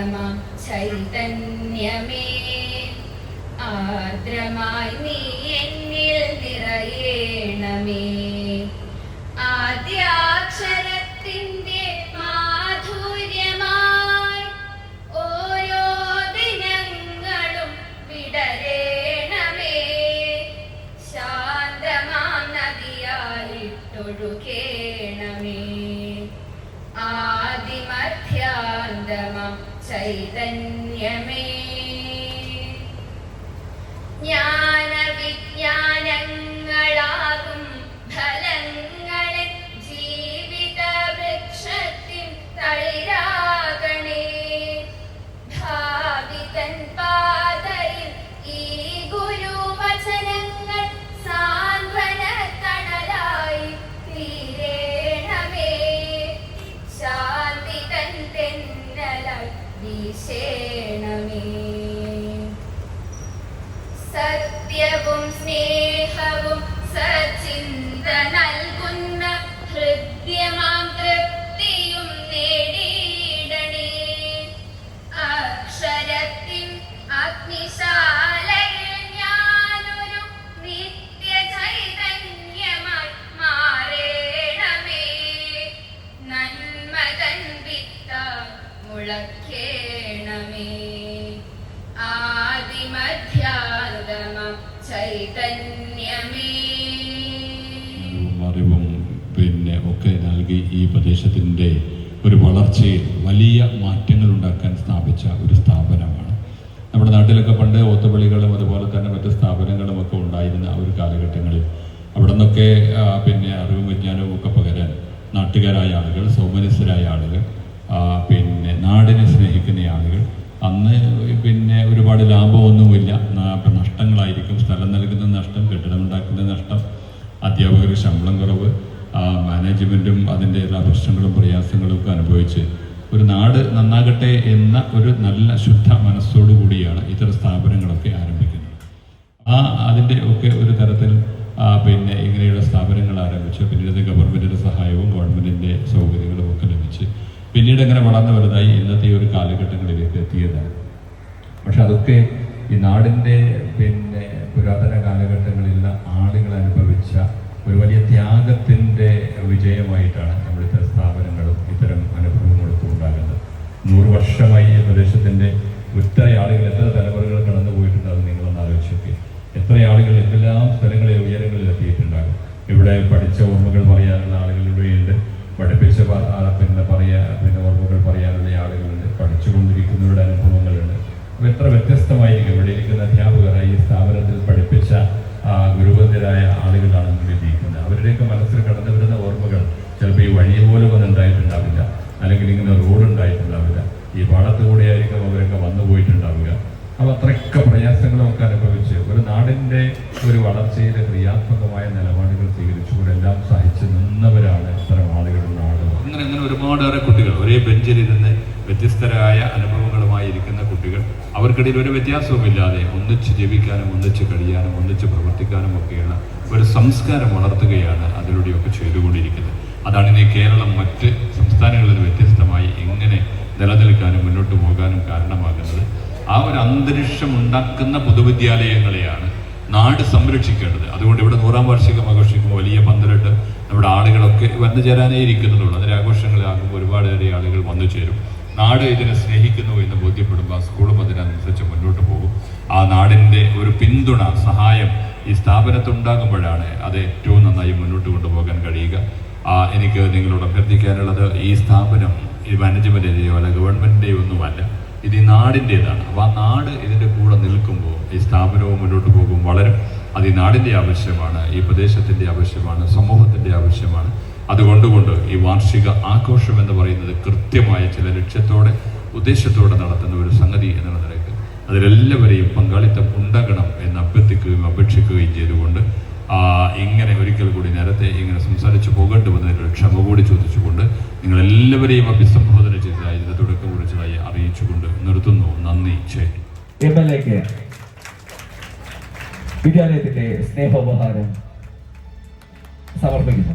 ശാന്തമാം ചൈതന്യമേ ആർദ്രമായി നീ എന്നിൽ നിറയേണമേ. ആദ്യാക്ഷരത്തിന്റെ മാധുര്യമായി ഓരോ ദിനങ്ങളും ചൈതന്യമേ മുളക്കേണമേ ആദിമധ്യാന്തമം ചൈതന്യമേ. അറിവും പിന്നെ ഒക്കെ നൽകി ഈ പ്രദേശത്തിന്റെ ഒരു വളർച്ചയിൽ വലിയ മാറ്റങ്ങൾ ഉണ്ടാക്കാൻ സ്ഥാപിച്ച ഒരു സ്ഥാപനമാണ്. നമ്മുടെ നാട്ടിലൊക്കെ പണ്ട് ഓത്തുപള്ളികളും അതുപോലെ തന്നെ മറ്റ് സ്ഥാപനങ്ങളും ഒക്കെ ഉണ്ടായിരുന്ന ആ ഒരു കാലഘട്ടങ്ങളിൽ അവിടെ നിന്നൊക്കെ പിന്നെ അറിവും വിജ്ഞാനവും ഒക്കെ പകരാൻ നാട്ടുകാരായ ആളുകൾ സൗമനസ്യരായ ആളുകൾ പിന്നെ നാടിനെ സ്നേഹിക്കുന്ന ആളുകൾ. അന്ന് പിന്നെ ഒരുപാട് ലാഭമൊന്നുമില്ല. നഷ്ടങ്ങളായിരിക്കും. സ്ഥലം നൽകുന്ന നഷ്ടം കെട്ടിടമുണ്ടാക്കുന്ന നഷ്ടം അധ്യാപകർ ശമ്പളം കുറവ് മാനേജ്മെന്റും അതിന്റെ എല്ലാ പ്രശ്നങ്ങളും പ്രയാസങ്ങളും ഒക്കെ അനുഭവിച്ച് ഒരു നാട് നന്നാകട്ടെ എന്ന ഒരു നല്ല ശുദ്ധ മനസ്സോടു കൂടിയാണ് ഇത്തരം സ്ഥാപനങ്ങളൊക്കെ ആരംഭിക്കുന്നത്. ആ അതിന്റെ ഒക്കെ ഒരു തരത്തിൽ പിന്നെ ഇങ്ങനെയുള്ള സ്ഥാപനങ്ങൾ ആരംഭിച്ചു. പിന്നീട് ഗവൺമെന്റിന്റെ സഹായവും ഗവൺമെന്റിന്റെ പിന്നീട് അങ്ങനെ വളർന്നു വലുതായി ഇന്നത്തെ ഒരു കാലഘട്ടങ്ങളിലേക്ക് എത്തിയതാണ്. പക്ഷെ അതൊക്കെ ഈ നാടിന്റെ പിന്നെ പുരാതന കാലഘട്ടങ്ങളിലുള്ള ആളുകൾ അനുഭവിച്ച ഒരു വലിയ ത്യാഗത്തിന്റെ വിജയമായിട്ടാണ് നമ്മൾ ഇത്തരം സ്ഥാപനങ്ങളും ഇത്തരം അനുഭവങ്ങളൊക്കെ ഉണ്ടാകുന്നത്. നൂറ് വർഷമായി ഈ പ്രദേശത്തിന്റെ ഒത്തിരി ആളുകൾ എത്ര തലമുറകൾ കടന്നു പോയിട്ടുണ്ടാകും നിങ്ങളൊന്ന് ആലോചിച്ചൊക്കെ. എത്ര ആളുകൾ എന്തെല്ലാം സ്ഥലങ്ങളിലും ഉയരങ്ങളിൽ എത്തിയിട്ടുണ്ടാകും. ഇവിടെ പഠിച്ച ഓർമ്മകൾ പറയാനുള്ള ആളുകളിലൂടെയുണ്ട് പഠിപ്പിച്ച പിന്നെ പറയാ പിന്നെ ഓർമ്മകൾ പറയാനുള്ള ആളുകളുണ്ട്. പഠിച്ചുകൊണ്ടിരിക്കുന്നവരുടെ അനുഭവങ്ങളുണ്ട്. എത്ര വ്യത്യസ്തമായിരിക്കും. ഇവിടെ ഇരിക്കുന്ന അധ്യാപകർ ഈ സ്ഥാപനത്തിൽ പഠിപ്പിച്ച ആ, ഗുരുവന്ദരായ ആളുകളാണ് ഇരിക്കുന്നത്. അവരുടെയൊക്കെ മനസ്സിൽ കടന്നു വരുന്ന ഓർമ്മകൾ ചിലപ്പോൾ ഈ വഴി പോലെ ഒന്നും ഉണ്ടായിട്ടുണ്ടാവില്ല. അല്ലെങ്കിൽ ഇങ്ങനെ റോഡ് ഉണ്ടായിട്ടുണ്ടാവില്ല. ഈ പാടത്തുകൂടെ ആയിരിക്കും അവരൊക്കെ വന്നു പോയിട്ടുണ്ടാവുക. അപ്പോൾ അത്രയൊക്കെ പ്രയാസങ്ങളൊക്കെ അനുഭവിച്ച് ഒരു നാടിന്റെ ഒരു വളർച്ചയിലെ ക്രിയാത്മകമായ നിലപാടുകൾ സ്വീകരിച്ചുകൊണ്ട് എല്ലാം സഹിച്ച് നിന്നവരാണ് ഇത്തരം ആളുകളും നാടുകൾ അങ്ങനെ അങ്ങനെ ഒരുപാടേറെ കുട്ടികൾ ഒരേ ബെഞ്ചിലിരുന്ന് വ്യത്യസ്തരായ അനുഭവങ്ങളുമായി ഇരിക്കുന്ന കുട്ടികൾ. അവർക്കിടയിൽ ഒരു വ്യത്യാസവുമില്ലാതെ ഒന്നിച്ച് ജീവിക്കാനും ഒന്നിച്ച് കഴിയാനും ഒന്നിച്ച് പ്രവർത്തിക്കാനും ഒക്കെയുള്ള ഒരു സംസ്കാരം വളർത്തുകയാണ് അതിലൂടെയൊക്കെ ചെയ്തുകൊണ്ടിരിക്കുന്നത്. അതാണ് ഇനി കേരളം മറ്റ് സംസ്ഥാനങ്ങളിൽ വ്യത്യസ്തമായി എങ്ങനെ നിലനിൽക്കാനും മുന്നോട്ട് പോകാനും കാരണമാകുന്നത്. ആ ഒരു അന്തരീക്ഷം ഉണ്ടാക്കുന്ന പൊതുവിദ്യാലയങ്ങളെയാണ് നാട് സംരക്ഷിക്കേണ്ടത്. അതുകൊണ്ട് ഇവിടെ നൂറാം വാർഷികം ആഘോഷിക്കുമ്പോൾ വലിയ പന്ത്രണ്ട് നമ്മുടെ ആളുകളൊക്കെ വന്നു ചേരാനേ ഇരിക്കുന്നുള്ളൂ. അതിന്റെ ആഘോഷങ്ങളാകുമ്പോൾ ഒരുപാടേറെ ആളുകൾ വന്നു ചേരും. നാട് ഇതിനെ സ്നേഹിക്കുന്നു എന്ന് ബോധ്യപ്പെടുമ്പോൾ ആ സ്കൂളും അതിനനുസരിച്ച് മുന്നോട്ട് പോകും. ആ നാടിന്റെ ഒരു പിന്തുണ സഹായം ഈ സ്ഥാപനത്തുണ്ടാകുമ്പോഴാണ് അത് ഏറ്റവും നന്നായി മുന്നോട്ട് കൊണ്ടുപോകാൻ കഴിയുക. ആ, എനിക്ക് നിങ്ങളോട് അഭ്യർത്ഥിക്കാനുള്ളത് ഈ സ്ഥാപനം ഈ മാനേജ്മെന്റിന്റെയോ അല്ല ഗവൺമെന്റിന്റെയോ ഒന്നുമല്ല. ഇത് ഈ നാടിന്റെതാണ്. അപ്പോൾ ആ നാട് ഇതിന്റെ കൂടെ നിൽക്കുമ്പോൾ ഈ സ്ഥാപനവും മുന്നോട്ട് പോകും വളരും. അത് ഈ നാടിന്റെ ആവശ്യമാണ് ഈ പ്രദേശത്തിന്റെ ആവശ്യമാണ് സമൂഹത്തിന്റെ ആവശ്യമാണ്. അതുകൊണ്ടുകൊണ്ട് ഈ വാർഷിക ആഘോഷം എന്ന് പറയുന്നത് കൃത്യമായ ചില ലക്ഷ്യത്തോടെ ഉദ്ദേശത്തോടെ നടത്തുന്ന ഒരു സംഗതി എന്നുള്ള നിലയ്ക്ക് അതിലെല്ലാവരെയും പങ്കാളിത്തം ഉണ്ടാകണം എന്ന് അഭ്യർത്ഥിക്കുകയും അപേക്ഷിക്കുകയും ചെയ്തുകൊണ്ട് ഇങ്ങനെ ഒരിക്കൽ കൂടി നേരത്തെ ഇങ്ങനെ സംസാരിച്ചു പോകേണ്ടി ക്ഷമ കൂടി ചോദിച്ചുകൊണ്ട് നിങ്ങളെല്ലാവരെയും അഭിസംബോധന ചെയ്തതായി ഇതിന്റെ തുടക്കം കുറിച്ചതായി അറിയിച്ചുകൊണ്ട് നിർത്തുന്നു. നന്ദി. ശരി വിദ്യാലയത്തിന്റെ സ്നേഹോപഹാരം സമർപ്പിക്കുന്നു.